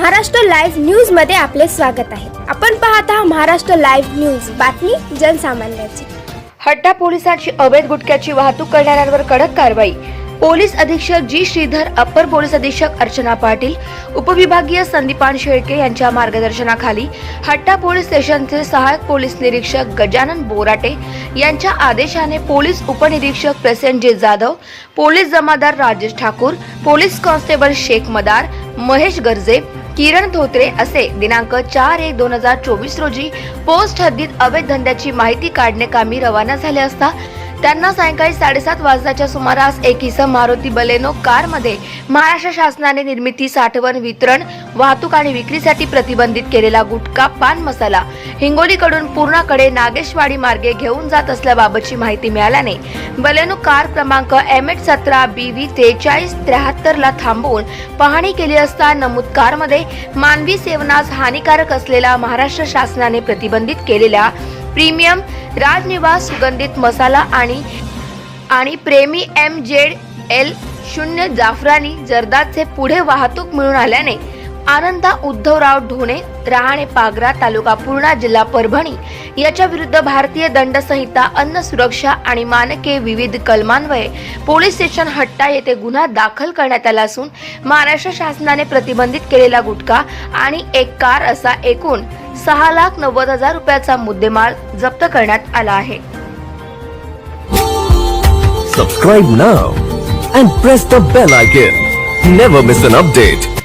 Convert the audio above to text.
Maharashtra live न्यूजमध्ये आपले स्वागत आहे. आपण पाहत आहात महाराष्ट्र लाईव्ह न्यूज. बातमी जनसामान्यांची. हट्टा पोलिसांची अवैध गुटख्याची वाहतूक करणाऱ्यांवर कडक कारवाई. पोलीस अधीक्षक जी श्रीधर अप्पर पोलीस अधीक्षक अर्चना पाटील उपविभागीय संदीपान शेळके यांच्या मार्गदर्शनाखाली हट्टा पोलीस स्टेशनचे सहायक पोलीस निरीक्षक गजानन बोराटे यांच्या आदेशाने पोलीस उपनिरीक्षक प्रसेनजी जाधव पोलीस जमादार राजेश ठाकूर पोलीस कॉन्स्टेबल शेख मदार महेश गर्जे किरण धोत्रे असे दिनांक चार एक दोन हजार चोवीस रोजी पोस्ट हद्दीत अवैध धंद्याची माहिती काढणे कामी रवाना झाले असता त्यांना सायंकाळी साडेसात वाजताच्या सुमारास एक इसम मारुती बलेनो कारमध्ये महाराष्ट्र शासनाने निर्मिती साठवण वितरण वाहतूक आणि विक्रीसाठी प्रतिबंधित केलेला गुटखा पान मसाला हिंगोलीकडून पूर्णाकडे नागेशवाडी मार्गे घेऊन जात असल्याबाबतची माहिती मिळाल्याने बलेनो कार क्रमांक एम एच सतरा बी व्ही त्रेचाळीस त्र्याहत्तरला थांबवून पाहणी केली असता नमूद कारमध्ये मानवी सेवनास हानिकारक असलेला महाराष्ट्र शासनाने प्रतिबंधित केलेल्या प्रीमियम राजनिवास सुगंधित मसाला आणि आणि प्रेमी एम जेड एल शून्य जाफरानी जर्दाचे पुढे वाहतूक मिळून आल्याने आनंदा उद्धवराव ढोणे रहाणे पागरा तालुका पूर्णा जिल्हा परभणी याच्या विरुद्ध भारतीय दंड संहिता अन्न सुरक्षा आणि मानके विविध कलमान्वये पोलीस स्टेशन हट्टा येथे गुन्हा दाखल करण्यात आला असून महाराष्ट्र शासनाने प्रतिबंधित केलेला गुटखा आणि एक कार असा एकूण सहा लाख नव्वद हजार रुपयाचा मुद्देमाल जप्त करण्यात आला आहे. सबस्क्राईब ना and press the bell icon never miss an update